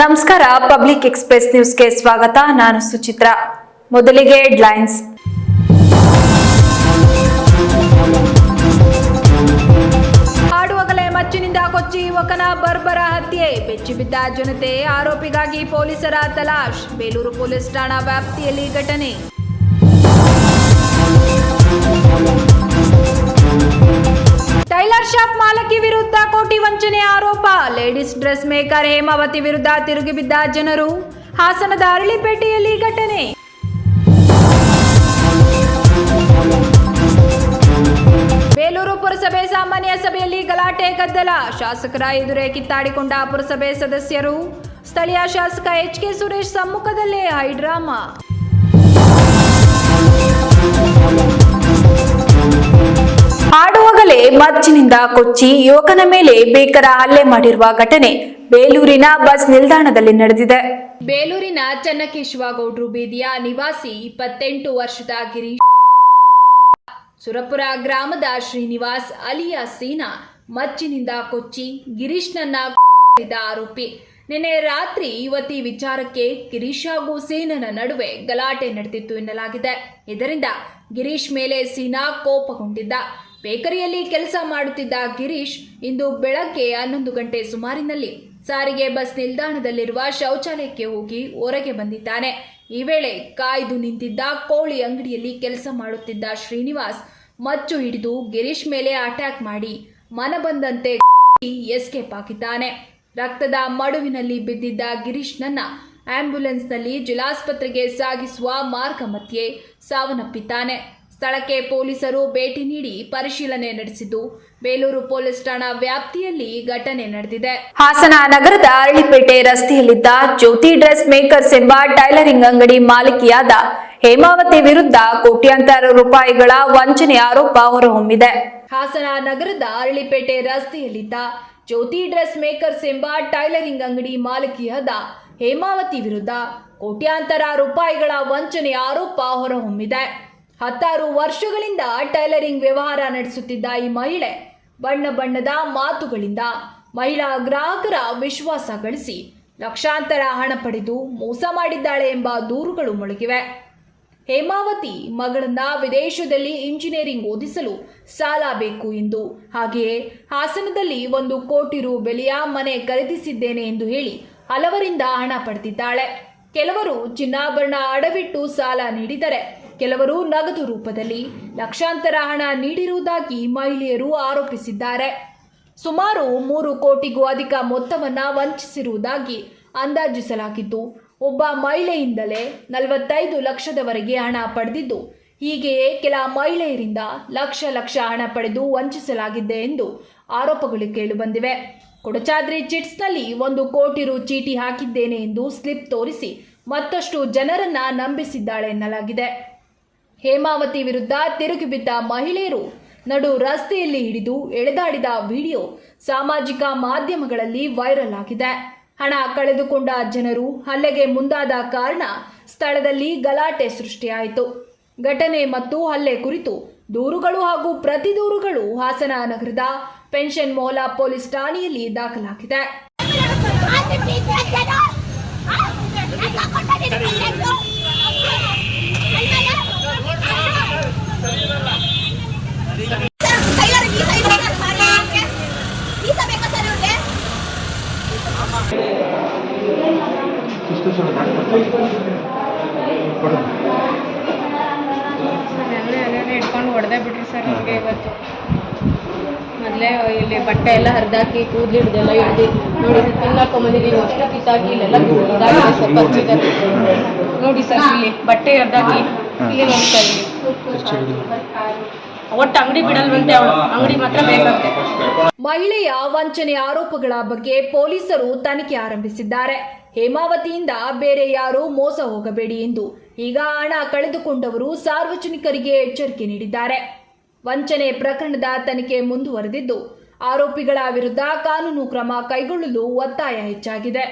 ನಮಸ್ಕಾರ public express ನ್ಯೂಸ್ಗೆ ಸ್ವಾಗತ. ನಾನು ಸುಚಿತ್ರ. ಮೊದಲಿಗೆ ಹೆಡ್ಲೈನ್ಸ್ ಹಾಡುವಾಗಲೇ ಮಚ್ಚಿನಿಂದ ಕೊಚ್ಚಿ ಯುವಕನ ಬರ್ಬರ ಹತ್ಯೆ. ಬೆಚ್ಚಿ ಬಿದ್ದ ಜನತೆ ಆರೋಪಿಗಾಗಿ ಪೊಲೀಸರ ತಲಾಶ್. ಬೇಲೂರು ಪೊಲೀಸ್ ಠಾಣಾ ವ್ಯಾಪ್ತಿಯಲ್ಲಿ ಘಟನೆ. ಟೈಲರ್ ಶಾಪ್ ಮಾಲಕಿ ವಿರುದ್ಧ ಕೋಟಿ ವಂಚನೆ ಆರೋಪ. ಲೇಡೀಸ್ ಡ್ರೆಸ್ ಮೇಕರ್ ಹೇಮಾವತಿ ವಿರುದ್ಧ ತಿರುಗಿಬಿದ್ದ ಜನರು. ಹಾಸನದ ಅರಳಿಪೇಟೆಯಲ್ಲಿ ಘಟನೆ. ಬೇಲೂರು ಪುರಸಭೆ ಸಾಮಾನ್ಯ ಸಭೆಯಲ್ಲಿ ಗಲಾಟೆ ಗದ್ದಲ. ಶಾಸಕರ ಎದುರೇ ಕಿತ್ತಾಡಿಕೊಂಡ ಪುರಸಭೆ ಸದಸ್ಯರು. ಸ್ಥಳೀಯ ಶಾಸಕ ಎಚ್ ಕೆ ಸುರೇಶ್ ಸಮ್ಮುಖದಲ್ಲೇ ಹೈಡ್ರಾಮಾ. ಹಾಡುವಾಗಲೇ ಮಚ್ಚಿನಿಂದ ಕೊಚ್ಚಿ ಯುವಕನ ಮೇಲೆ ಬೇಕರ ಹಲ್ಲೆ ಮಾಡಿರುವ ಘಟನೆ ಬೇಲೂರಿನ ಬಸ್ ನಿಲ್ದಾಣದಲ್ಲಿ ನಡೆದಿದೆ. ಬೇಲೂರಿನ ಚನ್ನಕೇಶವ ಗೌಡ್ರು ಬೀದಿಯ ನಿವಾಸಿ ಇಪ್ಪತ್ತೆಂಟು ವರ್ಷದ ಗಿರೀಶ್. ಸುರಪುರ ಗ್ರಾಮದ ಶ್ರೀನಿವಾಸ್ ಅಲಿಯ ಸೀನಾ ಮಚ್ಚಿನಿಂದ ಕೊಚ್ಚಿ ಗಿರೀಶ್ನನ್ನ ಆರೋಪಿ. ನಿನ್ನೆ ರಾತ್ರಿ ಯುವತಿ ವಿಚಾರಕ್ಕೆ ಗಿರೀಶ್ ಹಾಗೂ ಸೇನನ ನಡುವೆ ಗಲಾಟೆ ನಡೆದಿತ್ತು ಎನ್ನಲಾಗಿದೆ. ಇದರಿಂದ ಗಿರೀಶ್ ಮೇಲೆ ಸೀನಾ ಕೋಪಗೊಂಡಿದ್ದ. ಬೇಕರಿಯಲ್ಲಿ ಕೆಲಸ ಮಾಡುತ್ತಿದ್ದ ಗಿರೀಶ್ ಇಂದು ಬೆಳಗ್ಗೆ ಹನ್ನೊಂದು ಗಂಟೆ ಸುಮಾರಿನಲ್ಲಿ ಸಾರಿಗೆ ಬಸ್ ನಿಲ್ದಾಣದಲ್ಲಿರುವ ಶೌಚಾಲಯಕ್ಕೆ ಹೋಗಿ ಹೊರಗೆ ಬಂದಿದ್ದಾನೆ. ಈ ವೇಳೆ ಕಾಯ್ದು ನಿಂತಿದ್ದ ಕೋಳಿ ಅಂಗಡಿಯಲ್ಲಿ ಕೆಲಸ ಮಾಡುತ್ತಿದ್ದ ಶ್ರೀನಿವಾಸ್ ಮಚ್ಚು ಹಿಡಿದು ಗಿರೀಶ್ ಮೇಲೆ ಅಟ್ಯಾಕ್ ಮಾಡಿ ಮನ ಬಂದಂತೆ ಎಸ್ಕೇಪ್ ಹಾಕಿದ್ದಾನೆ. ರಕ್ತದ ಮಡುವಿನಲ್ಲಿ ಬಿದ್ದಿದ್ದ ಗಿರೀಶ್ನನ್ನ ಆಂಬ್ಯುಲೆನ್ಸ್ನಲ್ಲಿ ಜಿಲ್ಲಾಸ್ಪತ್ರೆಗೆ ಸಾಗಿಸುವ ಮಾರ್ಗ ಮಧ್ಯೆ ಸಾವನ್ನಪ್ಪಿದ್ದಾನೆ. ಸ್ಥಳಕ್ಕೆ ಪೊಲೀಸರು ಭೇಟಿ ನೀಡಿ ಪರಿಶೀಲನೆ ನಡೆಸಿದ್ದು. ಬೇಲೂರು ಪೊಲೀಸ್ ಠಾಣಾ ವ್ಯಾಪ್ತಿಯಲ್ಲಿ ಘಟನೆ ನಡೆದಿದೆ. ಹಾಸನ ನಗರದ ಅರಳಿಪೇಟೆ ರಸ್ತೆಯಲ್ಲಿದ್ದ ಜ್ಯೋತಿ ಡ್ರೆಸ್ ಮೇಕರ್ಸ್ ಎಂಬ ಟೈಲರಿಂಗ್ ಅಂಗಡಿ ಮಾಲಕಿಯಾದ ಹೇಮಾವತಿ ವಿರುದ್ಧ ಕೋಟ್ಯಾಂತರ ರೂಪಾಯಿಗಳ ವಂಚನೆ ಆರೋಪ ಹೊರಹೊಮ್ಮಿದೆ. ಹಾಸನ ನಗರದ ಅರಳಿಪೇಟೆ ರಸ್ತೆಯಲ್ಲಿದ್ದ ಜ್ಯೋತಿ ಡ್ರೆಸ್ ಮೇಕರ್ಸ್ ಎಂಬ ಟೈಲರಿಂಗ್ ಅಂಗಡಿ ಮಾಲಕಿಯಾದ ಹೇಮಾವತಿ ವಿರುದ್ಧ ಕೋಟ್ಯಾಂತರ ರೂಪಾಯಿಗಳ ವಂಚನೆ ಆರೋಪ ಹೊರಹೊಮ್ಮಿದೆ. ಹತ್ತಾರು ವರ್ಷಗಳಿಂದ ಟೈಲರಿಂಗ್ ವ್ಯವಹಾರ ನಡೆಸುತ್ತಿದ್ದ ಈ ಮಹಿಳೆ ಬಣ್ಣ ಬಣ್ಣದ ಮಾತುಗಳಿಂದ ಮಹಿಳಾ ಗ್ರಾಹಕರ ವಿಶ್ವಾಸ ಗಳಿಸಿ ಲಕ್ಷಾಂತರ ಹಣ ಪಡೆದು ಮೋಸ ಮಾಡಿದ್ದಾಳೆ ಎಂಬ ದೂರುಗಳು ಮೊಳಗಿವೆ. ಹೇಮಾವತಿ ಮಗಳನ್ನ ವಿದೇಶದಲ್ಲಿ ಇಂಜಿನಿಯರಿಂಗ್ ಓದಿಸಲು ಸಾಲ ಬೇಕು ಎಂದು. ಹಾಗೆಯೇ ಹಾಸನದಲ್ಲಿ ಒಂದು ಕೋಟಿ ರು ಬೆಲೆಯ ಮನೆ ಖರೀದಿಸಿದ್ದೇನೆ ಎಂದು ಹೇಳಿ ಹಲವರಿಂದ ಹಣ ಪಡೆದಿದ್ದಾಳೆ. ಕೆಲವರು ಚಿನ್ನಾಭರಣ ಅಡವಿಟ್ಟು ಸಾಲ ನೀಡಿದರೆ ಕೆಲವರು ನಗದು ರೂಪದಲ್ಲಿ ಲಕ್ಷಾಂತರ ಹಣ ನೀಡಿರುವುದಾಗಿ ಮಹಿಳೆಯರು ಆರೋಪಿಸಿದ್ದಾರೆ. ಸುಮಾರು ಮೂರು ಕೋಟಿಗೂ ಅಧಿಕ ಮೊತ್ತವನ್ನ ವಂಚಿಸಿರುವುದಾಗಿ ಅಂದಾಜಿಸಲಾಗಿತ್ತು. ಒಬ್ಬ ಮಹಿಳೆಯಿಂದಲೇ ನಲವತ್ತೈದು ಲಕ್ಷದವರೆಗೆ ಹಣ ಪಡೆದಿದ್ದು, ಹೀಗೆಯೇ ಕೆಲ ಮಹಿಳೆಯರಿಂದ ಲಕ್ಷ ಲಕ್ಷ ಹಣ ಪಡೆದು ವಂಚಿಸಲಾಗಿದೆ ಎಂದು ಆರೋಪಗಳು ಕೇಳಿಬಂದಿವೆ ಕೊಡಚಾದ್ರಿ ಚಿಟ್ಸ್ನಲ್ಲಿ ಒಂದು ಕೋಟಿ ರು ಚೀಟಿ ಹಾಕಿದ್ದೇನೆ ಎಂದು ಸ್ಲಿಪ್ ತೋರಿಸಿ ಮತ್ತಷ್ಟು ಜನರನ್ನ ನಂಬಿಸಿದ್ದಾಳೆ ಎನ್ನಲಾಗಿದೆ. ಹೇಮಾವತಿ ವಿರುದ್ಧ ತಿರುಗಿಬಿದ್ದ ಮಹಿಳೆಯರು ನಡು ರಸ್ತೆಯಲ್ಲಿ ಹಿಡಿದು ಎಳೆದಾಡಿದ ವಿಡಿಯೋ ಸಾಮಾಜಿಕ ಮಾಧ್ಯಮಗಳಲ್ಲಿ ವೈರಲ್ ಆಗಿದೆ. ಹಣ ಕಳೆದುಕೊಂಡ ಜನರು ಹಲ್ಲೆಗೆ ಮುಂದಾದ ಕಾರಣ ಸ್ಥಳದಲ್ಲಿ ಗಲಾಟೆ ಸೃಷ್ಟಿಯಾಯಿತು. ಘಟನೆ ಮತ್ತು ಹಲ್ಲೆ ಕುರಿತು ದೂರುಗಳು ಹಾಗೂ ಪ್ರತಿ ದೂರುಗಳು ಹಾಸನ ನಗರದ ಪೆನ್ಷನ್ ಮೋಲ ಪೊಲೀಸ್ ಠಾಣೆಯಲ್ಲಿ ದಾಖಲಾಗಿದೆ. ಇಟ್ಕೊಂಡು ಹೊಡೆದೇ ಬಿಟ್ರಿ ಸರ್ ನಮಗೆ ಇವತ್ತು. ಮೊದಲೇ ಇಲ್ಲಿ ಬಟ್ಟೆ ಎಲ್ಲ ಹರಿದಾಕಿ ಕೂದಲು ಹಿಡ್ದೆಲ್ಲ ಹಿಡ್ದು ನೋಡಿ ಸರ್ ಹಾಕೊಂಬಂದಿದ್ದೀವಿ ಅಷ್ಟು ಕಿತ್ತಾಕಿ ಇಲ್ಲೆಲ್ಲ ನೋಡಿ ಸರ್ ಇಲ್ಲಿ ಬಟ್ಟೆ ಹರಿದಾಕಿ. ಇಲ್ಲಿ ನೋಡ್ತಾ ಇದ್ದೀವಿ ಒಟ್ಟು ಅಂಗಡಿ ಬಿಡಲ್ವಂತೆ ಅವಳು. ಅಂಗಡಿ ಮಾತ್ರ ಬೇಕಂತೆ ಮಹಿಳೆಯ ವಂಚನೆ ಆರೋಪಗಳ ಬಗ್ಗೆ ಪೊಲೀಸರು ತನಿಖೆ ಆರಂಭಿಸಿದ್ದಾರೆ. ಹೇಮಾವತಿಯಿಂದ ಬೇರೆ ಯಾರೂ ಮೋಸ ಹೋಗಬೇಡಿ ಎಂದು ಈಗ ಹಣ ಕಳೆದುಕೊಂಡವರು ಸಾರ್ವಜನಿಕರಿಗೆ ಎಚ್ಚರಿಕೆ ನೀಡಿದ್ದಾರೆ. ವಂಚನೆ ಪ್ರಕರಣದ ತನಿಖೆ ಮುಂದುವರೆದಿದ್ದು, ಆರೋಪಿಗಳ ವಿರುದ್ಧ ಕಾನೂನು ಕ್ರಮ ಕೈಗೊಳ್ಳಲು ಒತ್ತಾಯ ಹೆಚ್ಚಾಗಿದೆ.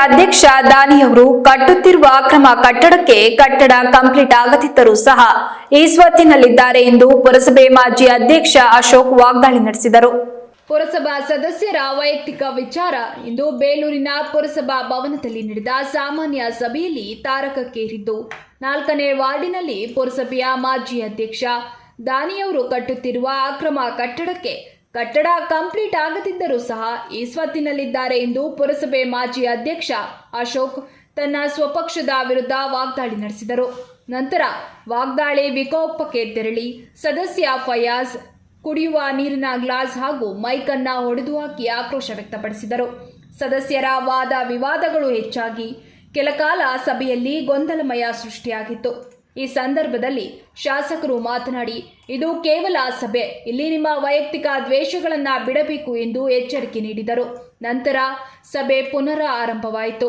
ಅಧ್ಯಕ್ಷ ದಾನಿಯವರು ಕಟ್ಟುತ್ತಿರುವ ಅಕ್ರಮ ಕಟ್ಟಡಕ್ಕೆ ಕಟ್ಟಡ ಕಂಪ್ಲೀಟ್ ಆಗದಿದ್ದರೂ ಸಹ ಈ ಸ್ವತ್ತಿನಲ್ಲಿದ್ದಾರೆ ಎಂದು ಪುರಸಭೆ ಮಾಜಿ ಅಧ್ಯಕ್ಷ ಅಶೋಕ್ ವಾಗ್ದಾಳಿ ನಡೆಸಿದರು. ಪುರಸಭಾ ಸದಸ್ಯರ ವೈಯಕ್ತಿಕ ವಿಚಾರ ಇಂದು ಬೇಲೂರಿನ ಪುರಸಭಾ ಭವನದಲ್ಲಿ ನಡೆದ ಸಾಮಾನ್ಯ ಸಭೆಯಲ್ಲಿ ತಾರಕಕ್ಕೇರಿದ್ದು, ನಾಲ್ಕನೇ ವಾರ್ಡಿನಲ್ಲಿ ಪುರಸಭೆಯ ಮಾಜಿ ಅಧ್ಯಕ್ಷ ದಾನಿಯವರು ಕಟ್ಟುತ್ತಿರುವ ಅಕ್ರಮ ಕಟ್ಟಡಕ್ಕೆ ಕಟ್ಟಡ ಕಂಪ್ಲೀಟ್ ಆಗದಿದ್ದರೂ ಸಹ ಈ ಸ್ವತ್ತಿನಲ್ಲಿದ್ದಾರೆ ಎಂದು ಪುರಸಭೆ ಮಾಜಿ ಅಧ್ಯಕ್ಷ ಅಶೋಕ್ ತನ್ನ ಸ್ವಪಕ್ಷದ ವಿರುದ್ಧ ವಾಗ್ದಾಳಿ ನಡೆಸಿದರು. ನಂತರ ವಾಗ್ದಾಳಿ ವಿಕೋಪಕ್ಕೆ ತೆರಳಿ ಸದಸ್ಯ ಫಯಾಜ್ ಕುಡಿಯುವ ನೀರಿನ ಗ್ಲಾಸ್ ಹಾಗೂ ಮೈಕನ್ನ ಹೊಡೆದು ಹಾಕಿ ಆಕ್ರೋಶ ವ್ಯಕ್ತಪಡಿಸಿದರು. ಸದಸ್ಯರ ವಾದ ವಿವಾದಗಳು ಹೆಚ್ಚಾಗಿ ಕೆಲಕಾಲ ಸಭೆಯಲ್ಲಿ ಗೊಂದಲಮಯ ಸೃಷ್ಟಿಯಾಗಿತ್ತು. ಈ ಸಂದರ್ಭದಲ್ಲಿ ಶಾಸಕರು ಮಾತನಾಡಿ, ಇದು ಕೇವಲ ಸಭೆ, ಇಲ್ಲಿ ನಿಮ್ಮ ವೈಯಕ್ತಿಕ ದ್ವೇಷಗಳನ್ನ ಬಿಡಬೇಕು ಎಂದು ಎಚ್ಚರಿಕೆ ನೀಡಿದರು. ನಂತರ ಸಭೆ ಪುನರ ಆರಂಭವಾಯಿತು.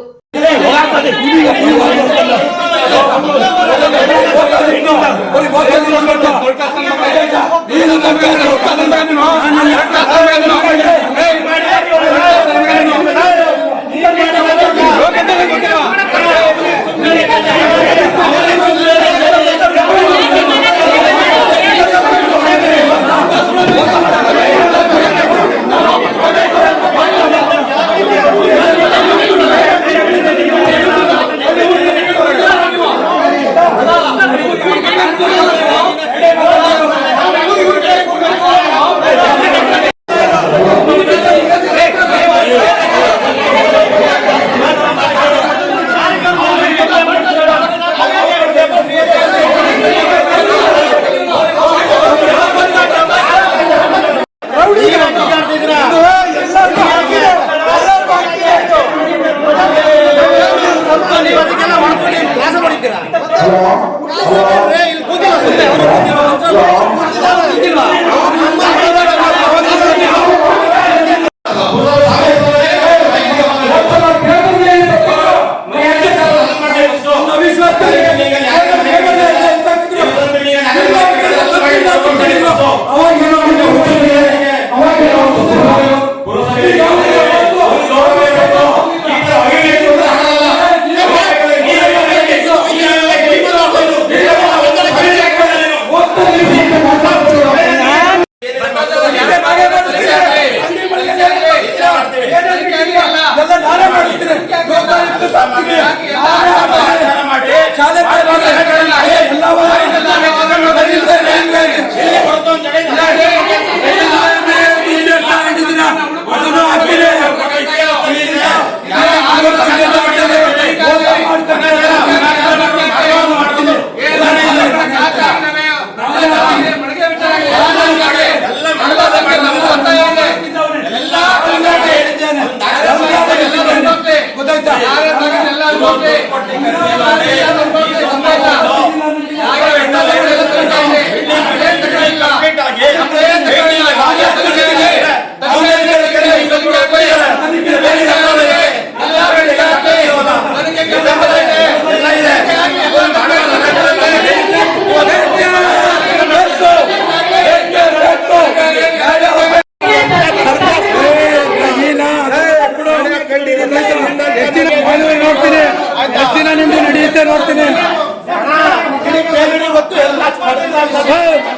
ಎಲ್ಲ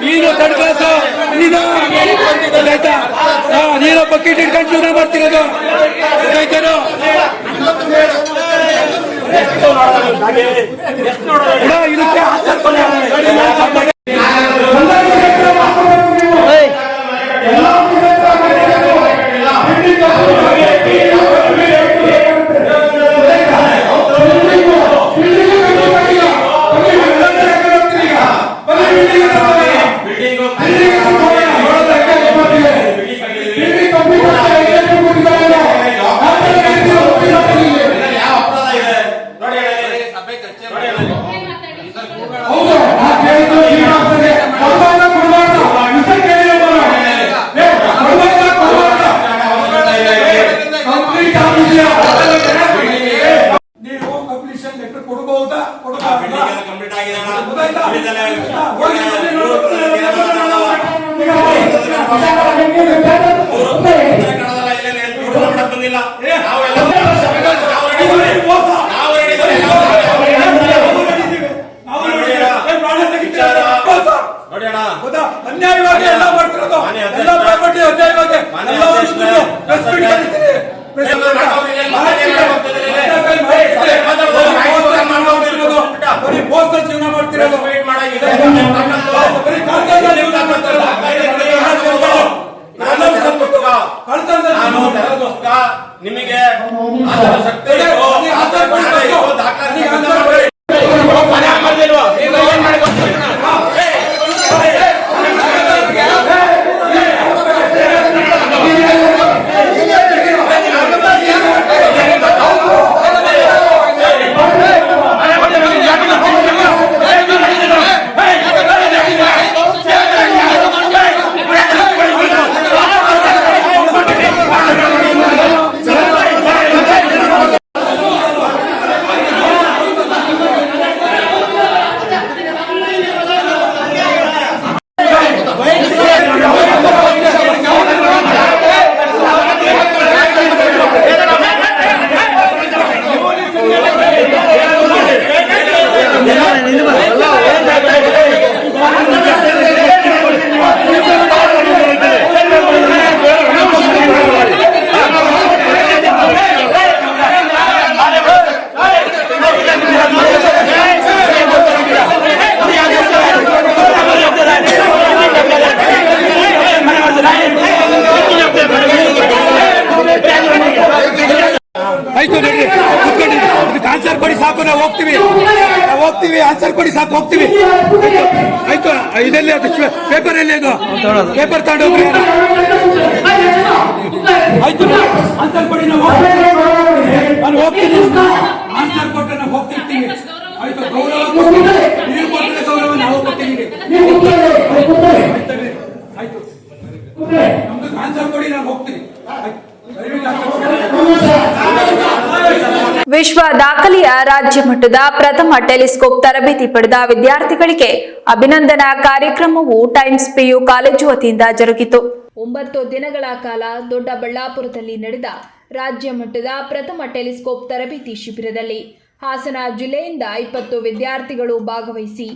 ನೀನು ತಡ್ಕಾಸ ನೀನು? ಆಯ್ತಾ ನೀನು ಬಕೆಟ್ ಇಟ್ಕೊಂಡು ಜೀವನ ಮಾಡ್ತಿರೋದು? ಬಿಡ, ಇದಕ್ಕೆ ಹೋಗ್ತೀವಿ. ಆಯ್ತು ಇದೆಲ್ಲಿ ಅದು ಪೇಪರ್ ಎಲ್ಲ ಅದು ಪೇಪರ್ ತಗೊಂಡೋಗ್ರಿ. ಆಯ್ತು ಅಂತ ನಾವು ಹೋಗ್ತೀವಿ. ನಾನು ಹೋಗ್ತೀನಿ ಆನ್ಸರ್ ಕೊಟ್ಟರೆ ನಾವು ಹೋಗ್ತಿರ್ತೀವಿ ಆಯ್ತು ಗೌರವ ಕೊಡ್ತೀವಿ. ನೀವು ಕೊಟ್ಟರೆ ಗೌರವ ನಾವು ಕೊಡ್ತೀವಿ ಆಯ್ತು ನಮ್ದು ಆನ್ಸರ್ ಕೊಡಿ ನಾನು ಹೋಗ್ತೀನಿ ಆಯ್ತು. ದಯವಿಟ್ಟು answer ಕೊಡಿ. ವಿಶ್ವ ದಾಖಲೆಯ ರಾಜ್ಯ ಮಟ್ಟದ ಪ್ರಥಮ ಟೆಲಿಸ್ಕೋಪ್ ತರಬೇತಿ ಪಡೆದ ವಿದ್ಯಾರ್ಥಿಗಳಿಗೆ ಅಭಿನಂದನಾ ಕಾರ್ಯಕ್ರಮವು ಟೈಮ್ಸ್ ಪಿಯು ಕಾಲೇಜು ವತಿಯಿಂದ ಜರುಗಿತು. ಒಂಬತ್ತು ದಿನಗಳ ಕಾಲ ದೊಡ್ಡಬಳ್ಳಾಪುರದಲ್ಲಿ ನಡೆದ ರಾಜ್ಯ ಮಟ್ಟದ ಪ್ರಥಮ ಟೆಲಿಸ್ಕೋಪ್ ತರಬೇತಿ ಶಿಬಿರದಲ್ಲಿ ಹಾಸನ ಜಿಲ್ಲೆಯಿಂದ ಇಪ್ಪತ್ತು ವಿದ್ಯಾರ್ಥಿಗಳು ಭಾಗವಹಿಸಿ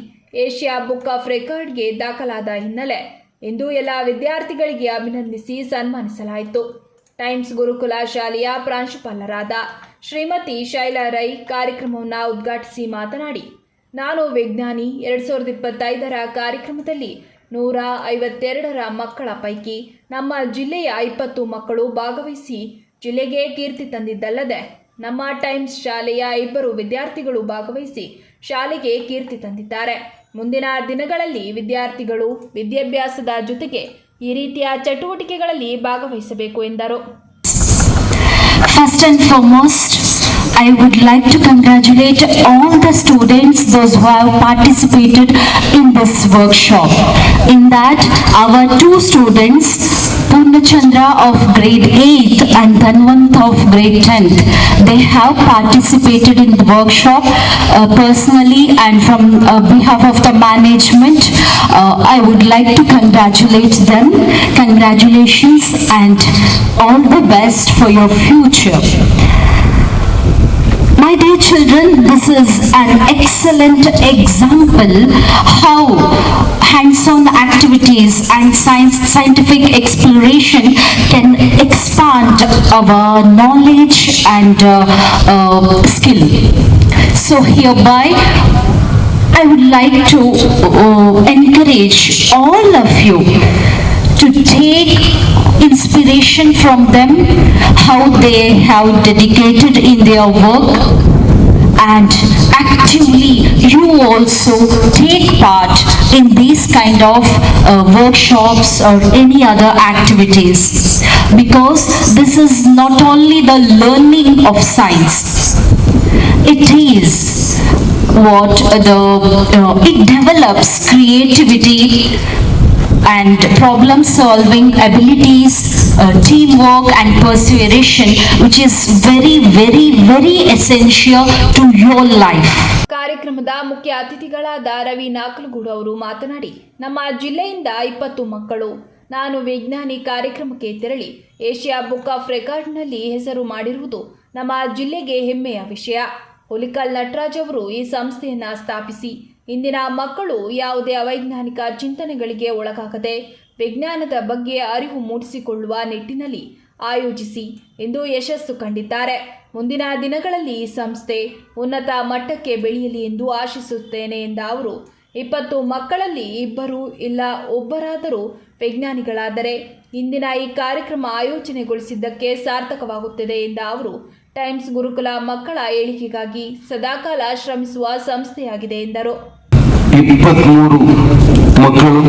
ಏಷ್ಯಾ ಬುಕ್ ಆಫ್ ರೆಕಾರ್ಡ್ಗೆ ದಾಖಲಾದ ಹಿನ್ನೆಲೆ ಇಂದು ಎಲ್ಲ ವಿದ್ಯಾರ್ಥಿಗಳಿಗೆ ಅಭಿನಂದಿಸಿ ಸನ್ಮಾನಿಸಲಾಯಿತು. ಟೈಮ್ಸ್ ಗುರುಕುಲ ಶಾಲೆಯ ಪ್ರಾಂಶುಪಾಲರಾದ ಶ್ರೀಮತಿ ಶೈಲಾ ರೈ ಕಾರ್ಯಕ್ರಮವನ್ನು ಉದ್ಘಾಟಿಸಿ ಮಾತನಾಡಿ, ನಾನು ವಿಜ್ಞಾನಿ ಎರಡು ಸಾವಿರದ ಇಪ್ಪತ್ತೈದರ ಕಾರ್ಯಕ್ರಮದಲ್ಲಿ ನೂರ ಐವತ್ತೆರಡರ ಮಕ್ಕಳ ಪೈಕಿ ನಮ್ಮ ಜಿಲ್ಲೆಯ ಇಪ್ಪತ್ತು ಮಕ್ಕಳು ಭಾಗವಹಿಸಿ ಜಿಲ್ಲೆಗೆ ಕೀರ್ತಿ ತಂದಿದ್ದಲ್ಲದೆ, ನಮ್ಮ ಟೈಮ್ಸ್ ಶಾಲೆಯ ಇಬ್ಬರು ವಿದ್ಯಾರ್ಥಿಗಳು ಭಾಗವಹಿಸಿ ಶಾಲೆಗೆ ಕೀರ್ತಿ ತಂದಿದ್ದಾರೆ. ಮುಂದಿನ ದಿನಗಳಲ್ಲಿ ವಿದ್ಯಾರ್ಥಿಗಳು ವಿದ್ಯಾಭ್ಯಾಸದ ಜೊತೆಗೆ ಈ ರೀತಿಯ ಚಟುವಟಿಕೆಗಳಲ್ಲಿ ಭಾಗವಹಿಸಬೇಕು ಎಂದರು. First and foremost, I would like to congratulate all the students, those who have participated in this workshop. In that, our two students, Purnachandra of grade 8 and Dhanwant of grade 10th, they have participated in the workshop uh, personally and from uh, behalf of the management. uh, I would like to congratulate them. Congratulations and all the best for your future. My dear children, this is an excellent example how hands-on activities and science, scientific exploration can expand our knowledge and uh, uh, skill. So hereby, I would like to uh, encourage all of you to take inspiration from them, how they have dedicated in their work and actively you also take part in these kind of uh, workshops or any other activities. Because this is not only the learning of science it is what the uh, it develops creativity and problem solving abilities uh, teamwork and perseveration which is very very very essential to your life. ಕಾರ್ಯಕ್ರಮದ ಮುಖ್ಯ ಅತಿಥಿಗಳಾದ ರವಿ ನಾಕಲಗೂಡು ಅವರು ಮಾತನಾಡಿ ನಮ್ಮ ಜಿಲ್ಲೆಯಿಂದ ಇಪ್ಪತ್ತು ಮಕ್ಕಳು ನಾನು ವಿಜ್ಞಾನಿ ಕಾರ್ಯಕ್ರಮಕ್ಕೆ ತೆರಳಿ ಏಷ್ಯಾ ಬುಕ್ ಆಫ್ ರೆಕಾರ್ಡ್ನಲ್ಲಿ ಹೆಸರು ಮಾಡಿರುವುದು ನಮ್ಮ ಜಿಲ್ಲೆಗೆ ಹೆಮ್ಮೆಯ ವಿಷಯ. ಹುಲಿಕಲ್ ನಟರಾಜ್ ಅವರು ಈ ಸಂಸ್ಥೆಯನ್ನು ಸ್ಥಾಪಿಸಿ ಇಂದಿನ ಮಕ್ಕಳು ಯಾವುದೇ ಅವೈಜ್ಞಾನಿಕ ಚಿಂತನೆಗಳಿಗೆ ಒಳಗಾಗದೆ ವಿಜ್ಞಾನದ ಬಗ್ಗೆ ಅರಿವು ಮೂಡಿಸಿಕೊಳ್ಳುವ ನಿಟ್ಟಿನಲ್ಲಿ ಆಯೋಜಿಸಿ ಎಂದು ಯಶಸ್ಸು ಕಂಡಿದ್ದಾರೆ. ಮುಂದಿನ ದಿನಗಳಲ್ಲಿ ಈ ಸಂಸ್ಥೆ ಉನ್ನತ ಮಟ್ಟಕ್ಕೆ ಬೆಳೆಯಲಿ ಎಂದು ಆಶಿಸುತ್ತೇನೆ ಎಂದ ಅವರು, ಇಪ್ಪತ್ತು ಮಕ್ಕಳಲ್ಲಿ ಇಬ್ಬರು ಇಲ್ಲ ಒಬ್ಬರಾದರೂ ವಿಜ್ಞಾನಿಗಳಾದರೆ ಇಂದಿನ ಈ ಕಾರ್ಯಕ್ರಮ ಆಯೋಜನೆಗೊಳಿಸಿದ್ದಕ್ಕೆ ಸಾರ್ಥಕವಾಗುತ್ತದೆ ಎಂದ ಅವರು, ಟೈಮ್ಸ್ ಗುರುಕುಲ ಮಕ್ಕಳ ಏಳಿಗೆಗಾಗಿ ಸದಾಕಾಲ ಶ್ರಮಿಸುವ ಸಂಸ್ಥೆಯಾಗಿದೆ ಎಂದರು. ಇಪ್ಪತ್ಮೂರು ಮಕ್ಕಳು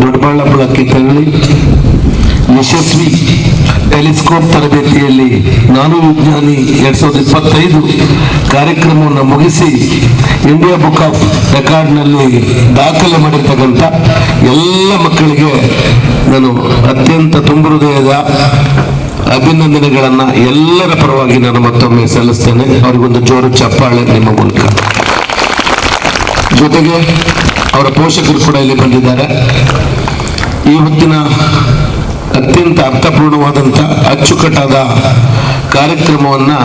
ದೊಡ್ಡಬಳ್ಳಾಪುರಕ್ಕೆ ತೆರಳಿ ಯಶಸ್ವಿ ಟೆಲಿಸ್ಕೋಪ್ ತರಬೇತಿಯಲ್ಲಿ ನಾನು ವಿಜ್ಞಾನಿ ಎರಡ್ ಸಾವಿರದ ಇಪ್ಪತ್ತೈದು ಕಾರ್ಯಕ್ರಮವನ್ನು ಮುಗಿಸಿ ಇಂಡಿಯಾ ಬುಕ್ ಆಫ್ ರೆಕಾರ್ಡ್ನಲ್ಲಿ ದಾಖಲೆ ಮಾಡಿರ್ತಕ್ಕಂಥ ಎಲ್ಲ ಮಕ್ಕಳಿಗೆ ನಾನು ಅತ್ಯಂತ ತುಂಬ ಹೃದಯದ ಅಭಿನಂದನೆಗಳನ್ನು ಎಲ್ಲರ ಪರವಾಗಿ ನಾನು ಮತ್ತೊಮ್ಮೆ ಸಲ್ಲಿಸ್ತೇನೆ. ಅವರಿಗೊಂದು ಜೋರು ಚಪ್ಪಾಳೆ ನಿಮ್ಮ ಮೂಲಕ. ಜೊತೆಗೆ ಅವರ ಪೋಷಕರು ಕೂಡ ಇಲ್ಲಿ ಬಂದಿದ್ದಾರೆ. ಈ ಹೊತ್ತಿನ ಅತ್ಯಂತ ಅರ್ಥಪೂರ್ಣವಾದಂಥ ಅಚ್ಚುಕಟ್ಟಾದ ಕಾರ್ಯಕ್ರಮವನ್ನು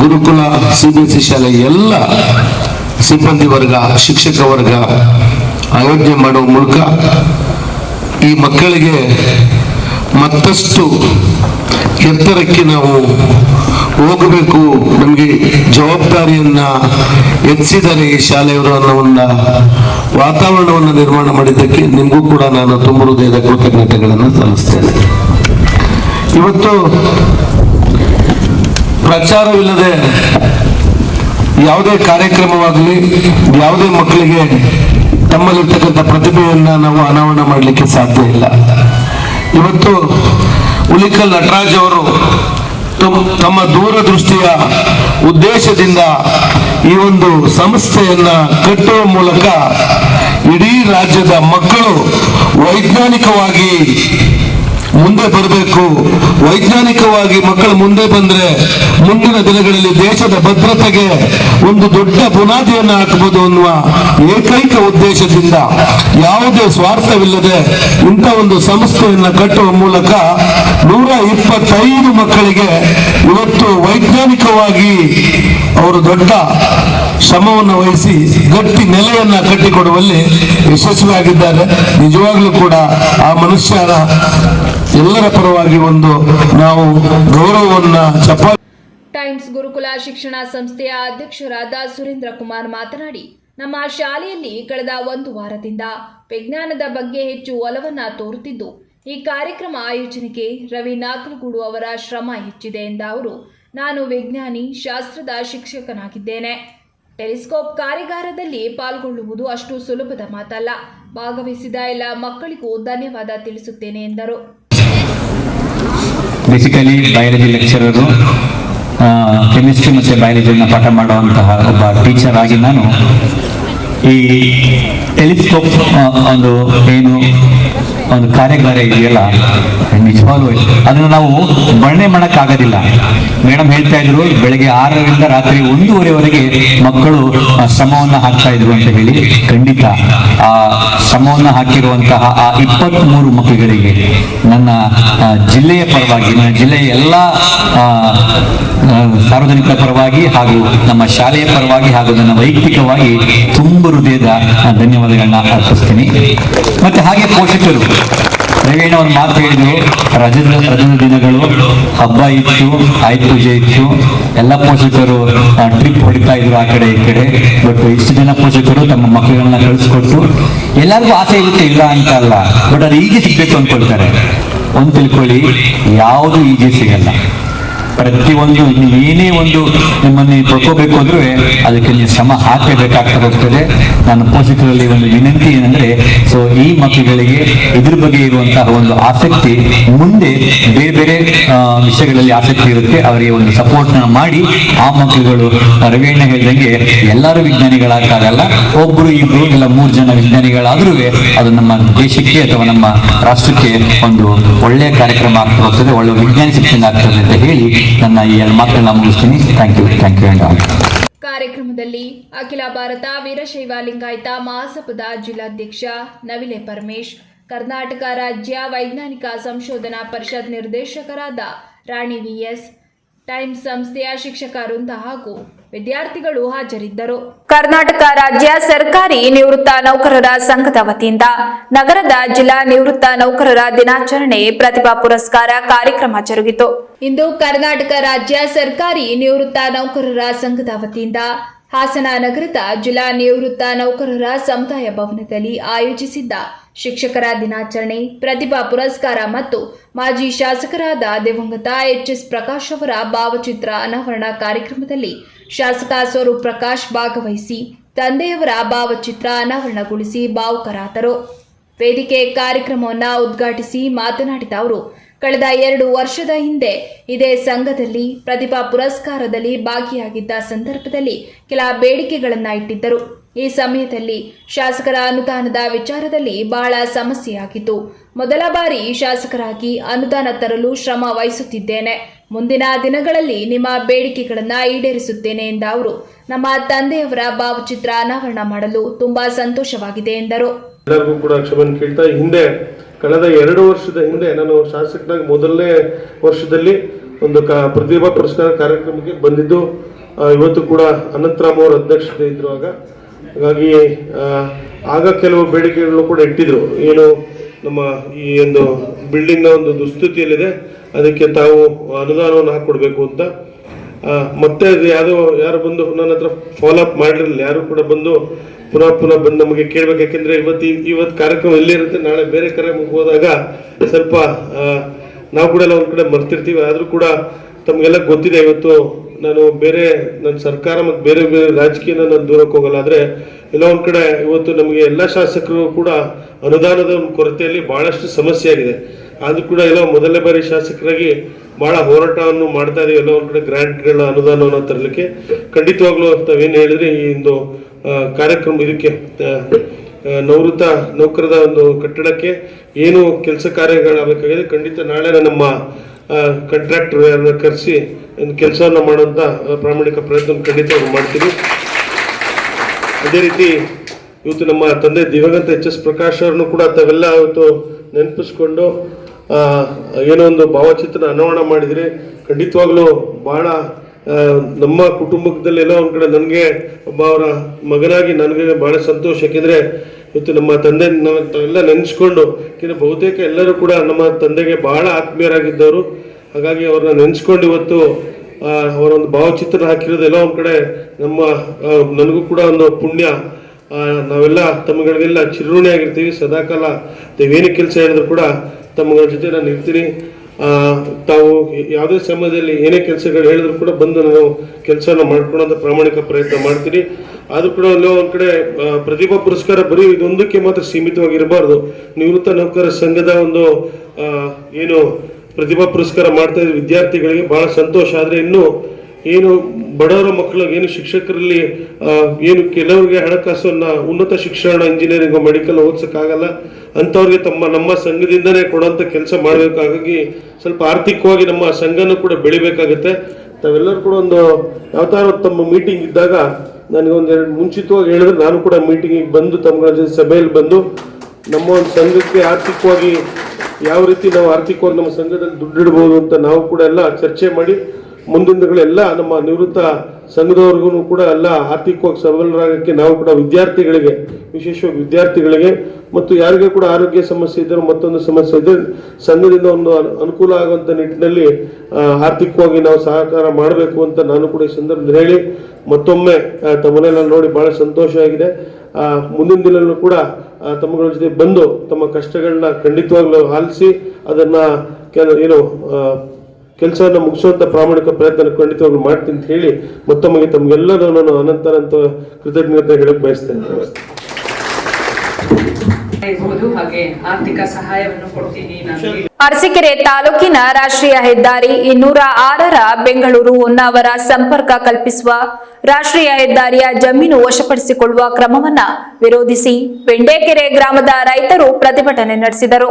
Gurukula C B S C ಶಾಲೆ ಎಲ್ಲ ಸಿಬ್ಬಂದಿ ವರ್ಗ, ಶಿಕ್ಷಕ ವರ್ಗ ಆಯೋಜನೆ ಮಾಡುವ ಮೂಲಕ ಈ ಮಕ್ಕಳಿಗೆ ಮತ್ತಷ್ಟು ಎತ್ತರಕ್ಕೆ ನಾವು ಹೋಗಬೇಕು. ನಮಗೆ ಜವಾಬ್ದಾರಿಯನ್ನ ಹೆಚ್ಚಿದ್ದಾರೆ ಈ ಶಾಲೆಯವರು ಅನ್ನೋ ಒಂದು ವಾತಾವರಣವನ್ನು ನಿರ್ಮಾಣ ಮಾಡಿದ್ದಕ್ಕೆ ನಿಮಗೂ ಕೂಡ ನಾನು ತುಂಬ ಹೃದಯದ ಕೃತಜ್ಞತೆಗಳನ್ನು ಸಲ್ಲಿಸ್ತೇನೆ. ಇವತ್ತು ಪ್ರಚಾರವಿಲ್ಲದೆ ಯಾವುದೇ ಕಾರ್ಯಕ್ರಮವಾಗಲಿ, ಯಾವುದೇ ಮಕ್ಕಳಿಗೆ ತಮ್ಮಲ್ಲಿರ್ತಕ್ಕಂಥ ಪ್ರತಿಭೆಯನ್ನ ನಾವು ಅನಾವರಣ ಮಾಡಲಿಕ್ಕೆ ಸಾಧ್ಯ ಇಲ್ಲ. ಇವತ್ತು ಉಲಿಕಲ್ ನಟರಾಜ್ ಅವರು ತಮ್ಮ ದೂರದೃಷ್ಟಿಯ ಉದ್ದೇಶದಿಂದ ಈ ಒಂದು ಸಂಸ್ಥೆಯನ್ನ ಕಟ್ಟುವ ಮೂಲಕ ಇಡೀ ರಾಜ್ಯದ ಮಕ್ಕಳು ವೈಜ್ಞಾನಿಕವಾಗಿ ಮುಂದೆ ಬರಬೇಕು. ವೈಜ್ಞಾನಿಕವಾಗಿ ಮಕ್ಕಳು ಮುಂದೆ ಬಂದ್ರೆ ಮುಂದಿನ ದಿನಗಳಲ್ಲಿ ದೇಶದ ಭದ್ರತೆಗೆ ಒಂದು ದೊಡ್ಡ ಬುನಾದಿಯನ್ನು ಹಾಕಬಹುದು ಅನ್ನುವ ಏಕೈಕ ಉದ್ದೇಶದಿಂದ ಯಾವುದೇ ಸ್ವಾರ್ಥವಿಲ್ಲದೆ ಇಂಥ ಒಂದು ಸಂಸ್ಥೆಯನ್ನು ಕಟ್ಟುವ ಮೂಲಕ ನೂರ ಇಪ್ಪತ್ತೈದು ಮಕ್ಕಳಿಗೆ ಇವತ್ತು ವೈಜ್ಞಾನಿಕವಾಗಿ ಅವರು ದೊಡ್ಡ ಶ್ರಮವನ್ನು ವಹಿಸಿ ಗಟ್ಟಿ ನೆಲೆಯನ್ನ ಕಟ್ಟಿಕೊಡುವಲ್ಲಿ ಯಶಸ್ವಿಯಾಗಿದ್ದಾರೆ. ನಿಜವಾಗ್ಲೂ ಕೂಡ ಆ ಮನುಷ್ಯನ ಎಲ್ಲರ ಪರವಾಗಿ ಒಂದು ನಾವು ಗೌರವವನ್ನ ಚಪ್ಪಾಳೆ ಟೈಮ್ಸ್ ಗುರುಕುಲ ಶಿಕ್ಷಣ ಸಂಸ್ಥೆಯ ಅಧ್ಯಕ್ಷರಾದ ಸುರೇಂದ್ರ ಕುಮಾರ್ ಮಾತನಾಡಿ, ನಮ್ಮ ಶಾಲೆಯಲ್ಲಿ ಕಳೆದ ಒಂದು ವಾರದಿಂದ ವಿಜ್ಞಾನದ ಬಗ್ಗೆ ಹೆಚ್ಚು ಒಲವನ್ನ ತೋರುತ್ತಿದ್ದು, ಈ ಕಾರ್ಯಕ್ರಮ ಆಯೋಜನೆಗೆ ರವಿ ನಾಕಲಗೂಡು ಅವರ ಶ್ರಮ ಹೆಚ್ಚಿದೆ ಎಂದ ಅವರು, ನಾನು ವಿಜ್ಞಾನಿ, ಶಾಸ್ತ್ರದ ಶಿಕ್ಷಕನಾಗಿದ್ದೇನೆ. ಟೆಲಿಸ್ಕೋಪ್ ಕಾರ್ಯಾಗಾರದಲ್ಲಿ ಪಾಲ್ಗೊಳ್ಳುವುದು ಅಷ್ಟು ಸುಲಭದ ಮಾತಲ್ಲ. ಭಾಗವಹಿಸಿದ ಎಲ್ಲ ಮಕ್ಕಳಿಗೂ ಧನ್ಯವಾದ ತಿಳಿಸುತ್ತೇನೆ ಎಂದರು. ಬೇಸಿಕಲಿ ಬಯಾಲಜಿ ಲೆಕ್ಚರರು ಕೆಮಿಸ್ಟ್ರಿ ಮತ್ತು ಬಯಾಲಜಿಯನ್ನು ಪಾಠ ಮಾಡುವಂತಹ ಒಬ್ಬ ಟೀಚರ್ ಆಗಿ ನಾನು ಈ ಟೆಲಿಸ್ಕೋಪ್ ಒಂದು ಏನು ಒಂದು ಕಾರ್ಯಾಗಾರ ಇದೆಯಲ್ಲ? ನಿಜವಾಗ್ಲೂ ಅದನ್ನು ನಾವು ವರ್ಣನೆ ಮಾಡೋಕ್ಕಾಗೋದಿಲ್ಲ. ಮೇಡಮ್ ಹೇಳ್ತಾ ಇದ್ರು, ಬೆಳಗ್ಗೆ ಆರರಿಂದ ರಾತ್ರಿ ಒಂದೂವರೆವರೆಗೆ ಮಕ್ಕಳು ಶ್ರಮವನ್ನು ಹಾಕ್ತಾ ಇದ್ರು ಅಂತ ಹೇಳಿ. ಖಂಡಿತ, ಆ ಶ್ರಮವನ್ನ ಹಾಕಿರುವಂತಹ ಆ ಇಪ್ಪತ್ತ್ಮೂರು ಮಕ್ಕಳಿಗೆ ನನ್ನ ಜಿಲ್ಲೆಯ ಪರವಾಗಿ, ನನ್ನ ಜಿಲ್ಲೆಯ ಎಲ್ಲ ಸಾರ್ವಜನಿಕರ ಪರವಾಗಿ ಹಾಗೂ ನಮ್ಮ ಶಾಲೆಯ ಪರವಾಗಿ ಹಾಗೂ ನನ್ನ ವೈಯಕ್ತಿಕವಾಗಿ ತುಂಬ ಹೃದಯದ ಧನ್ಯವಾದಗಳನ್ನ ಅರ್ಪಿಸ್ತೀನಿ. ಮತ್ತೆ ಹಾಗೆ ಪೋಷಕರು. ರವೀಣ ಒಂದು ಮಾತು ಹೇಳಿದ್ರು ರಜದ ರಜದ ದಿನಗಳು ಹಬ್ಬ ಇತ್ತು, ಆಯ್ತು ಪೂಜೆ ಇತ್ತು. ಎಲ್ಲ ಪೋಷಕರು ಟ್ರಿಪ್ ಹೊಡಿತಾ ಇದ್ರು ಆ ಕಡೆ ಈ ಕಡೆ. ಬಟ್ ಇಷ್ಟು ಜನ ಪೋಷಕರು ತಮ್ಮ ಮಕ್ಕಳನ್ನ ಕಳಿಸ್ಕೊಟ್ಟು ಎಲ್ಲರಿಗೂ ಆಸೆ ಇರುತ್ತೆ, ಇಲ್ಲ ಅಂತ ಅಲ್ಲ. ಬಟ್ ಅದು ಈಗ ಸಿಗ್ಬೇಕು ಅಂದ್ಕೊಳ್ತಾರೆ. ಒಂದು ತಿಳ್ಕೊಳ್ಳಿ, ಯಾವುದು ಈಜಿ ಸಿಗಲ್ಲ. ಪ್ರತಿಯೊಂದು ನೀವು ಏನೇ ಒಂದು ನಿಮ್ಮನ್ನು ಪಡ್ಕೋಬೇಕು ಅಂದ್ರೆ ಅದಕ್ಕೆ ನೀವು ಶ್ರಮ ಹಾಕಬೇಕಾಗ್ತಾ ಹೋಗ್ತದೆ ನನ್ನ ಪೋಷಕರಲ್ಲಿ ಒಂದು ವಿನಂತಿ ಏನಂದ್ರೆ ಸೊ ಈ ಮಕ್ಕಳಿಗೆ ಇದ್ರ ಬಗ್ಗೆ ಇರುವಂತಹ ಒಂದು ಆಸಕ್ತಿ, ಮುಂದೆ ಬೇರೆ ಬೇರೆ ವಿಷಯಗಳಲ್ಲಿ ಆಸಕ್ತಿ ಇರುತ್ತೆ, ಅವರಿಗೆ ಒಂದು ಸಪೋರ್ಟ್ ಮಾಡಿ ಆ ಮಕ್ಕಳುಗಳು ರವಿಯಣ್ಣ ಹೇಳಿದಂಗೆ ಎಲ್ಲರೂ ವಿಜ್ಞಾನಿಗಳಾಗಲ್ಲ ಒಬ್ರು ಇಬ್ರು ಇಲ್ಲ ಮೂರು ಜನ ವಿಜ್ಞಾನಿಗಳಾದ್ರೂ ಅದು ನಮ್ಮ ದೇಶಕ್ಕೆ ಅಥವಾ ನಮ್ಮ ರಾಷ್ಟ್ರಕ್ಕೆ ಒಂದು ಒಳ್ಳೆಯ ಕಾರ್ಯಕ್ರಮ ಆಗ್ತಾ ಹೋಗ್ತದೆ, ಒಳ್ಳೆ ವಿಜ್ಞಾನ ಶಿಕ್ಷಣ ಆಗ್ತದೆ ಅಂತ ಹೇಳಿ ನನ್ನ ಈ ಎರಡು ಮುಗಿಸ್ತೀನಿ. ಥ್ಯಾಂಕ್ ಯು ಥ್ಯಾಂಕ್ ಯು ಕಾರ್ಯಕ್ರಮದಲ್ಲಿ ಅಖಿಲ ಭಾರತ ವೀರಶೈವ ಲಿಂಗಾಯತ ಮಹಾಸಭದ ಜಿಲ್ಲಾಧ್ಯಕ್ಷ ನವಿಲೆ ಪರಮೇಶ್, ಕರ್ನಾಟಕ ರಾಜ್ಯ ವೈಜ್ಞಾನಿಕ ಸಂಶೋಧನಾ ಪರಿಷತ್ ನಿರ್ದೇಶಕರಾದ ರಾಣಿ ವಿಎಸ್ ಟೈಮ್ಸ್ ಸಂಸ್ಥೆಯ ಶಿಕ್ಷಕ ವೃಂದ ಹಾಗೂ ವಿದ್ಯಾರ್ಥಿಗಳು ಹಾಜರಿದ್ದರು. ಕರ್ನಾಟಕ ರಾಜ್ಯ ಸರ್ಕಾರಿ ನಿವೃತ್ತ ನೌಕರರ ಸಂಘದ ವತಿಯಿಂದ ನಗರದ ಜಿಲ್ಲಾ ನಿವೃತ್ತ ನೌಕರರ ದಿನಾಚರಣೆ ಪ್ರತಿಭಾ ಪುರಸ್ಕಾರ ಕಾರ್ಯಕ್ರಮ ಜರುಗಿತು. ಇಂದು ಕರ್ನಾಟಕ ರಾಜ್ಯ ಸರ್ಕಾರಿ ನಿವೃತ್ತ ನೌಕರರ ಸಂಘದ ವತಿಯಿಂದ ಹಾಸನ ನಗರದ ಜಿಲ್ಲಾ ನಿವೃತ್ತ ನೌಕರರ ಸಮುದಾಯ ಭವನದಲ್ಲಿ ಆಯೋಜಿಸಿದ್ದ ಶಿಕ್ಷಕರ ದಿನಾಚರಣೆ ಪ್ರತಿಭಾ ಪುರಸ್ಕಾರ ಮತ್ತು ಮಾಜಿ ಶಾಸಕರಾದ ದಿವಂಗತ ಎಚ್ ಎಸ್ ಪ್ರಕಾಶ್ ಅವರ ಭಾವಚಿತ್ರ ಅನಾವರಣ ಕಾರ್ಯಕ್ರಮದಲ್ಲಿ ಶಾಸಕ ಸ್ವರೂಪ್ ಪ್ರಕಾಶ್ ಭಾಗವಹಿಸಿ, ತಂದೆಯವರ ಭಾವಚಿತ್ರ ಅನಾವರಣಗೊಳಿಸಿ ಭಾವುಕರಾದರು. ವೇದಿಕೆ ಕಾರ್ಯಕ್ರಮವನ್ನು ಉದ್ಘಾಟಿಸಿ ಮಾತನಾಡಿದ ಅವರು, ಕಳೆದ ಎರಡು ವರ್ಷದ ಹಿಂದೆ ಇದೇ ಸಂಘದಲ್ಲಿ ಪ್ರತಿಭಾ ಪುರಸ್ಕಾರದಲ್ಲಿ ಭಾಗಿಯಾಗಿದ್ದ ಸಂದರ್ಭದಲ್ಲಿ ಕೆಲ ಬೇಡಿಕೆಗಳನ್ನು ಇಟ್ಟಿದ್ದರು. ಈ ಸಮಯದಲ್ಲಿ ಶಾಸಕರ ಅನುದಾನದ ವಿಚಾರದಲ್ಲಿ ಬಹಳ ಸಮಸ್ಯೆಯಾಗಿತ್ತು. ಮೊದಲ ಬಾರಿ ಶಾಸಕರಾಗಿ ಅನುದಾನ ತರಲು ಶ್ರಮ ವಹಿಸುತ್ತಿದ್ದೇನೆ. ಮುಂದಿನ ದಿನಗಳಲ್ಲಿ ನಿಮ್ಮ ಬೇಡಿಕೆಗಳನ್ನು ಈಡೇರಿಸುತ್ತೇನೆ ಎಂದ ಅವರು, ನಮ್ಮ ತಂದೆಯವರ ಭಾವಚಿತ್ರ ಅನಾವರಣ ಮಾಡಲು ತುಂಬಾ ಸಂತೋಷವಾಗಿದೆ ಎಂದರು. ಎಲ್ಲರಿಗೂ ಕೂಡ ಕ್ಷಮನ್ ಕೇಳ್ತಾ ಹಿಂದೆ, ಕಳೆದ ಎರಡು ವರ್ಷದ ಹಿಂದೆ ನಾನು ಶಾಸಕನಾಗಿ ಮೊದಲನೇ ವರ್ಷದಲ್ಲಿ ಒಂದು ಪ್ರತಿಭಾ ಪುರಸ್ಕಾರ ಕಾರ್ಯಕ್ರಮಕ್ಕೆ ಬಂದಿದ್ದು ಇವತ್ತು ಕೂಡ ಅನಂತರಾಮ್ ಅವರ ಅಧ್ಯಕ್ಷತೆ ಇದ್ರು ಆಗ. ಹಾಗಾಗಿ ಆಗ ಕೆಲವು ಬೇಡಿಕೆಗಳು ಕೂಡ ಇಟ್ಟಿದ್ರು. ಏನು ನಮ್ಮ ಈ ಒಂದು ಬಿಲ್ಡಿಂಗ್ನ ಒಂದು ದುಸ್ಥಿತಿಯಲ್ಲಿದೆ. ಅದಕ್ಕೆ ತಾವು ಅನುದಾನವನ್ನು ಹಾಕೊಡ್ಬೇಕು ಅಂತ. ಮತ್ತೆ ಅದು ಯಾರು ಯಾರು ಬಂದು ನನ್ನ ಹತ್ರ ಫಾಲೋ ಅಪ್ ಮಾಡಿರಲಿಲ್ಲ. ಯಾರು ಕೂಡ ಬಂದು ಪುನಃ ಪುನಃ ಬಂದು ನಮಗೆ ಕೇಳ್ಬೇಕು. ಯಾಕೆಂದ್ರೆ ಇವತ್ತು ಇವತ್ತು ಕಾರ್ಯಕ್ರಮ ಇಲ್ಲೇ ಇರುತ್ತೆ. ನಾಳೆ ಬೇರೆ ಕಾರ್ಯಕ್ರಮಕ್ಕೆ ಹೋದಾಗ ಸ್ವಲ್ಪ ನಾವು ಕೂಡ ಎಲ್ಲ ಒಂದು ಕಡೆ ಮರ್ತಿರ್ತೀವಿ. ಆದರೂ ಕೂಡ ತಮಗೆಲ್ಲ ಗೊತ್ತಿದೆ ಇವತ್ತು ನಾನು ಬೇರೆ, ನನ್ನ ಸರ್ಕಾರ ಮತ್ತು ಬೇರೆ ಬೇರೆ ರಾಜಕೀಯ ನಾನು ದೂರಕ್ಕೆ ಹೋಗಲ್ಲ. ಆದರೆ ಎಲ್ಲ ಒಂದು ಕಡೆ ಇವತ್ತು ನಮಗೆ ಎಲ್ಲ ಶಾಸಕರು ಕೂಡ ಅನುದಾನದ ಕೊರತೆಯಲ್ಲಿ ಬಹಳಷ್ಟು ಸಮಸ್ಯೆ ಆಗಿದೆ. ಆದ್ರೂ ಕೂಡ ಎಲ್ಲ ಮೊದಲನೇ ಬಾರಿ ಶಾಸಕರಾಗಿ ಬಹಳ ಹೋರಾಟವನ್ನು ಮಾಡ್ತಾ ಇದೀವಿ ಎಲ್ಲ ಒಂದ್ ಕಡೆ ಗ್ರಾಂಟ್ಗಳ ಅನುದಾನವನ್ನು ತರಲಿಕ್ಕೆ ಖಂಡಿತವಾಗ್ಲೂ ತಾವೇನು ಹೇಳಿದ್ರೆ ಈ ಒಂದು ಕಾರ್ಯಕ್ರಮ ಇದಕ್ಕೆ ನವೃತ್ತ ನೌಕರದ ಒಂದು ಕಟ್ಟಡಕ್ಕೆ ಏನು ಕೆಲಸ ಕಾರ್ಯಗಳಾಗಬೇಕಾಗಿದೆ ಖಂಡಿತ ನಾಳೆ ನಮ್ಮ ಕಾಂಟ್ರಾಕ್ಟರ್ ಯಾರನ್ನ ಕರೆಸಿ ಒಂದು ಕೆಲಸವನ್ನು ಮಾಡುವಂತ ಆ, ಪ್ರಾಮಾಣಿಕ ಪ್ರಯತ್ನ ಖಂಡಿತ ಮಾಡ್ತೀವಿ. ಅದೇ ರೀತಿ ಇವತ್ತು ನಮ್ಮ ತಂದೆ ದಿವಂಗತ ಎಚ್ ಎಸ್ ಪ್ರಕಾಶ್ ಅವ್ರನ್ನು ಕೂಡ ತಾವೆಲ್ಲ ಇವತ್ತು ನೆನಪಿಸ್ಕೊಂಡು ಏನೋ ಒಂದು ಭಾವಚಿತ್ರ ಅನಾವರಣ ಮಾಡಿದ್ರೆ ಖಂಡಿತವಾಗ್ಲೂ ಬಹಳ ನಮ್ಮ ಕುಟುಂಬದಲ್ಲಿ ಎಲ್ಲ ಒಂದ್ ಕಡೆ ನನಗೆ ಒಬ್ಬ ಅವರ ಮಗನಾಗಿ ನನಗೆ ಬಹಳ ಸಂತೋಷ. ಯಾಕೆಂದ್ರೆ ಇವತ್ತು ನಮ್ಮ ತಂದೆ ಎಲ್ಲ ನೆನೆಸ್ಕೊಂಡು, ಯಾಕೆಂದ್ರೆ ಬಹುತೇಕ ಎಲ್ಲರೂ ಕೂಡ ನಮ್ಮ ತಂದೆಗೆ ಬಹಳ ಆತ್ಮೀಯರಾಗಿದ್ದವರು. ಹಾಗಾಗಿ ಅವ್ರನ್ನ ನೆನೆಸ್ಕೊಂಡು ಇವತ್ತು ಅವರೊಂದು ಭಾವಚಿತ್ರ ಹಾಕಿರೋದು ಎಲ್ಲ ಒಂದ್ ಕಡೆ ನಮ್ಮ ನನಗೂ ಕೂಡ ಒಂದು ಪುಣ್ಯ. ನಾವೆಲ್ಲ ತಮ್ಮಗಳಿಗೆಲ್ಲ ಚಿರುಣಿ ಆಗಿರ್ತೀವಿ ಸದಾಕಾಲ ತಾವೇನು ಕೆಲಸ ಹೇಳಿದ್ರು ಕೂಡ ತಮ್ಮಗಳ ಜೊತೆ ನಾನು ಇರ್ತೀನಿ. ತಾವು ಯಾವುದೇ ಸಮಯದಲ್ಲಿ ಏನೇ ಕೆಲಸಗಳು ಹೇಳಿದ್ರು ಕೂಡ ಬಂದು ನಾನು ಕೆಲಸನ ಮಾಡ್ಕೊಳ್ಳೋಂಥ ಪ್ರಾಮಾಣಿಕ ಪ್ರಯತ್ನ ಮಾಡ್ತೀನಿ. ಆದರೂ ಕೂಡ ಎಲ್ಲೋ ಒಂದು ಕಡೆ ಪ್ರತಿಭಾ ಪುರಸ್ಕಾರ ಬರೀ ಇದೊಂದಕ್ಕೆ ಮಾತ್ರ ಸೀಮಿತವಾಗಿರಬಾರ್ದು. ನಿವೃತ್ತ ನೌಕರ ಸಂಘದ ಒಂದು ಏನು ಪ್ರತಿಭಾ ಪುರಸ್ಕಾರ ಮಾಡ್ತಾ ಇದ್ದ ವಿದ್ಯಾರ್ಥಿಗಳಿಗೆ ಬಹಳ ಸಂತೋಷ. ಆದ್ರೆ ಇನ್ನು ಏನು ಬಡವರ ಮಕ್ಕಳಿಗೆ ಏನು ಶಿಕ್ಷಕರಲ್ಲಿ ಏನು ಕೆಲವರಿಗೆ ಹಣಕಾಸನ್ನು ಉನ್ನತ ಶಿಕ್ಷಣ ಇಂಜಿನಿಯರಿಂಗ್ ಮೆಡಿಕಲ್ ಓದ್ಸೋಕ್ಕಾಗಲ್ಲ. ಅಂಥವ್ರಿಗೆ ತಮ್ಮ, ನಮ್ಮ ಸಂಘದಿಂದನೇ ಕೊಡೋಂಥ ಕೆಲಸ ಮಾಡಬೇಕು. ಹಾಗಾಗಿ ಸ್ವಲ್ಪ ಆರ್ಥಿಕವಾಗಿ ನಮ್ಮ ಸಂಘನೂ ಕೂಡ ಬೆಳಿಬೇಕಾಗುತ್ತೆ. ತಾವೆಲ್ಲರೂ ಕೂಡ ಒಂದು ಯಾವ್ದಾದ್ರು ತಮ್ಮ ಮೀಟಿಂಗ್ ಇದ್ದಾಗ ನನಗೆ ಎರಡು ಮುಂಚಿತವಾಗಿ ಹೇಳಿದ್ರೆ ನಾನು ಕೂಡ ಮೀಟಿಂಗಿಗೆ ಬಂದು ತಮ್ಮ ಸಭೆಯಲ್ಲಿ ಬಂದು ನಮ್ಮ ಒಂದು ಸಂಘಕ್ಕೆ ಆರ್ಥಿಕವಾಗಿ ಯಾವ ರೀತಿ ನಾವು ಆರ್ಥಿಕವಾಗಿ ನಮ್ಮ ಸಂಘದಲ್ಲಿ ದುಡ್ಡಿಡ್ಬೋದು ಅಂತ ನಾವು ಕೂಡ ಎಲ್ಲ ಚರ್ಚೆ ಮಾಡಿ ಮುಂದಿನ ದಿನಗಳೆಲ್ಲ ನಮ್ಮ ನಿವೃತ್ತ ಸಂಘದವ್ರಿಗೂ ಕೂಡ ಎಲ್ಲ ಆರ್ಥಿಕವಾಗಿ ಸಬಲರಾಗಕ್ಕೆ ನಾವು ಕೂಡ ವಿದ್ಯಾರ್ಥಿಗಳಿಗೆ, ವಿಶೇಷವಾಗಿ ವಿದ್ಯಾರ್ಥಿಗಳಿಗೆ ಮತ್ತು ಯಾರಿಗೆ ಕೂಡ ಆರೋಗ್ಯ ಸಮಸ್ಯೆ ಇದ್ದರೂ ಮತ್ತೊಂದು ಸಮಸ್ಯೆ ಇದ್ದರೆ ಸಂಘದಿಂದ ಒಂದು ಅನು- ಅನುಕೂಲ ಆಗುವಂಥ ನಿಟ್ಟಿನಲ್ಲಿ ಆರ್ಥಿಕವಾಗಿ ನಾವು ಸಹಕಾರ ಮಾಡಬೇಕು ಅಂತ ನಾನು ಕೂಡ ಈ ಸಂದರ್ಭದಲ್ಲಿ ಹೇಳಿ ಮತ್ತೊಮ್ಮೆ ತಮ್ಮನೆಲ್ಲ ನೋಡಿ ಬಹಳ ಸಂತೋಷ ಆಗಿದೆ. ಮುಂದಿನ ದಿನಲ್ಲೂ ಕೂಡ ತಮ್ಮಗಳ ಜೊತೆ ಬಂದು ತಮ್ಮ ಕಷ್ಟಗಳನ್ನ ಖಂಡಿತವಾಗ್ಲೂ ಆಲಿಸಿ ಅದನ್ನ ಕೆಲ ಏನು ಕೆಲಸವನ್ನು ಮುಗಿಸುವಂತ ಪ್ರಾಮಾಣಿಕ ಪ್ರಯತ್ನ ಖಂಡಿತವಾಗ್ಲು ಮಾಡ್ತೀನಿ ಅಂತ ಹೇಳಿ ಮತ್ತೊಮ್ಮೆ ತಮ್ಗೆಲ್ಲರೂ ನಾನು ಅನಂತರ ಅಂತ ಕೃತಜ್ಞತೆ ಹೇಳಕ್ ಬಯಸ್ತೇನೆ. ಇರ್ಬೋದು ಹಾಗೆ ಆರ್ಥಿಕ ಸಹಾಯವನ್ನು ಕೊಡ್ತೀನಿ ನಾನು. ಅರಸೀಕೆರೆ ತಾಲೂಕಿನ ರಾಷ್ಟ್ರೀಯ ಹೆದ್ದಾರಿ ಇನ್ನೂರ ಆರರ ಬೆಂಗಳೂರು ಹೊನ್ನಾವರ ಸಂಪರ್ಕ ಕಲ್ಪಿಸುವ ರಾಷ್ಟ್ರೀಯ ಹೆದ್ದಾರಿಯ ಜಮೀನು ವಶಪಡಿಸಿಕೊಳ್ಳುವ ಕ್ರಮವನ್ನ ವಿರೋಧಿಸಿ ಬೆಂಡೇಕೆರೆ ಗ್ರಾಮದ ರೈತರು ಪ್ರತಿಭಟನೆ ನಡೆಸಿದರು.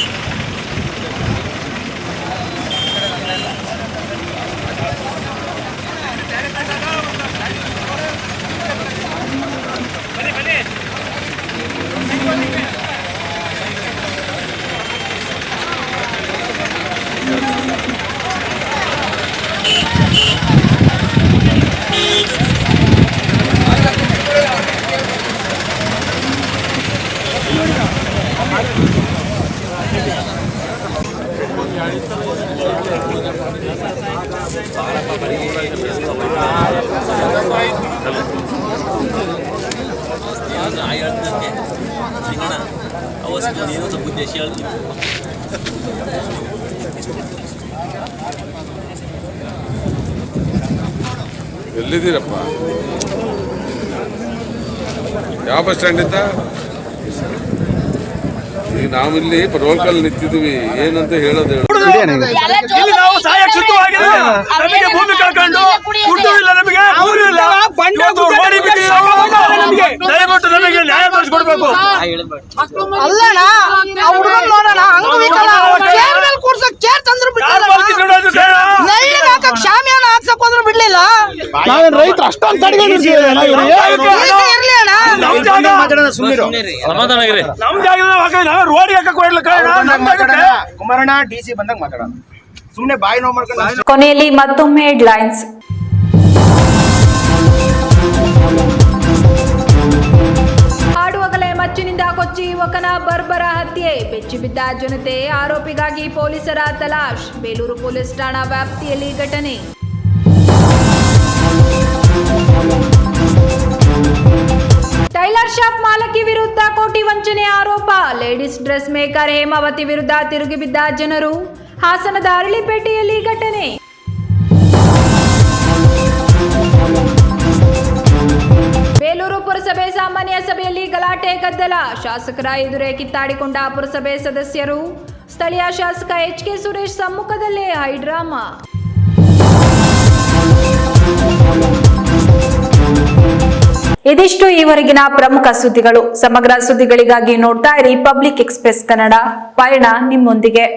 ಹೇಳ್ತೀನಿ ಎಲ್ಲಿದ್ದೀರಪ್ಪ? ಯಾವ ಬಸ್ ಸ್ಟ್ಯಾಂಡ್ ಇದ್ದ ಈಗ ನಾವಿಲ್ಲಿ ರೋಲ್ಕಲ್ ನಿಂತಿದ್ವಿ ಏನಂತ ಹೇಳೋದು ಹೇಳು. ಇಲ್ಲಿ ನಾವು ಸಾಯಕ್ ನಮಗೆ ಭೂಮಿ ಕಳ್ಕೊಂಡು ಇಲ್ಲ ನಮಗೆ ಊರು ಇಲ್ಲ. ಇವತ್ತು ರೋಡಿ ಬಿಟ್ಟು ನಮಗೆ. ದಯವಿಟ್ಟು ನಮಗೆ ನ್ಯಾಯ ತರಿಸ್ಕೊಡ್ಬೇಕು ಅಲ್ಲಣ್ಣ ಆ ಹುಡುಗನ್ ನೋಡೋಣ ಅಂಗವಿಕಲ ಕೂರ್ಸಕ್ ಚೇರ್ ತಂದ್ರು ಯಾರ್ ಬಾಲ್ಕಿ ಬಿಟ್ಟಿಲ್ಲ ನೋಡೋದು ಬೇಡ? ನೆಲ್ಲಿಗೆ ಹಾಕಕ್ ಶಾಮಿಯಾನ ಹಾಕ್ಸಕ್ ಹೋದ್ರು ಬಿಡ್ಲಿಲ್ಲ. ನಾವೇನ್ ರೈತರು ಅಷ್ಟೊಂದು ಇರ್ಲಿ ಅಣ್ಣ. ಮತ್ತೊಮ್ಮೆ ಜಾಗ ಹಾಡುವಾಗಲೇ ಕೊಚ್ಚಿ ಯುವಕನ ಬರ್ಬರ ಹತ್ಯೆ. ಬೆಚ್ಚಿಬಿದ್ದ ಜನತೆ ಆರೋಪಿಗಾಗಿ ಪೊಲೀಸರ ತಲಾಶ್. ಬೇಲೂರು ಪೊಲೀಸ್ ಠಾಣಾ ವ್ಯಾಪ್ತಿಯಲ್ಲಿ ಘಟನೆ. ಟೈಲರ್ ಶಾಪ್ ಮಾಲಕಿ ವಿರುದ್ಧ ಕೋಟಿ ವಂಚನೆ ಆರೋಪ. ಲೇಡೀಸ್ ಡ್ರೆಸ್ ಮೇಕರ್ ಹೇಮಾವತಿ ವಿರುದ್ಧ ತಿರುಗಿಬಿದ್ದ ಜನರು. ಹಾಸನದ ಅರಳಿಪೇಟೆಯಲ್ಲಿ ಘಟನೆ. ಬೇಲೂರು ಪುರಸಭೆ ಸಾಮಾನ್ಯ ಸಭೆಯಲ್ಲಿ ಗಲಾಟೆ, ಗದ್ದಲ. ಶಾಸಕರ ಎದುರೇ ಕಿತ್ತಾಡಿಕೊಂಡ ಪುರಸಭೆ ಸದಸ್ಯರು. ಸ್ಥಳೀಯ ಶಾಸಕ ಎಚ್ ಕೆ ಸುರೇಶ್ ಸಮ್ಮುಖದಲ್ಲೇ ಹೈಡ್ರಾಮಾ ಇದಿಷ್ಟು ಈವರೆಗಿನ ಪ್ರಮುಖ ಸುದ್ದಿಗಳು. ಸಮಗ್ರ ಸುದ್ದಿಗಳಿಗಾಗಿ ನೋಡ್ತಾ ಇರಿ ಪಬ್ಲಿಕ್ ಎಕ್ಸ್ಪ್ರೆಸ್ ಕನ್ನಡ. ಪಯಣ ನಿಮ್ಮೊಂದಿಗೆ.